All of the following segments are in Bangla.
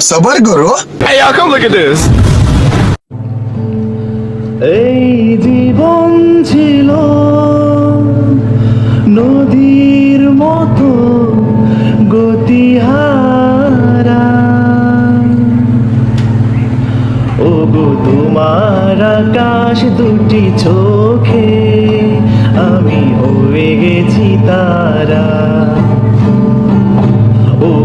सबर करो Hey, y'all, come look at this. এই জীবন ছিল নদীর মতো গতিহারা ও গো তোমার আকাশ দুটি চোখে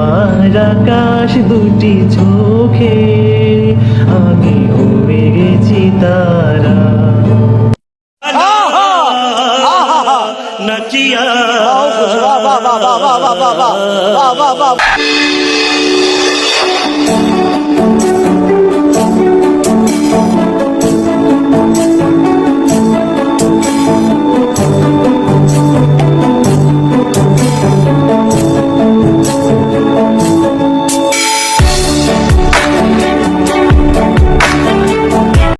তোমার আকাশ দুটি চোখে আমি হয়ে গেছি তারা নাচিয়া বাবা বাবা বাবা বাবা বাবা বাবা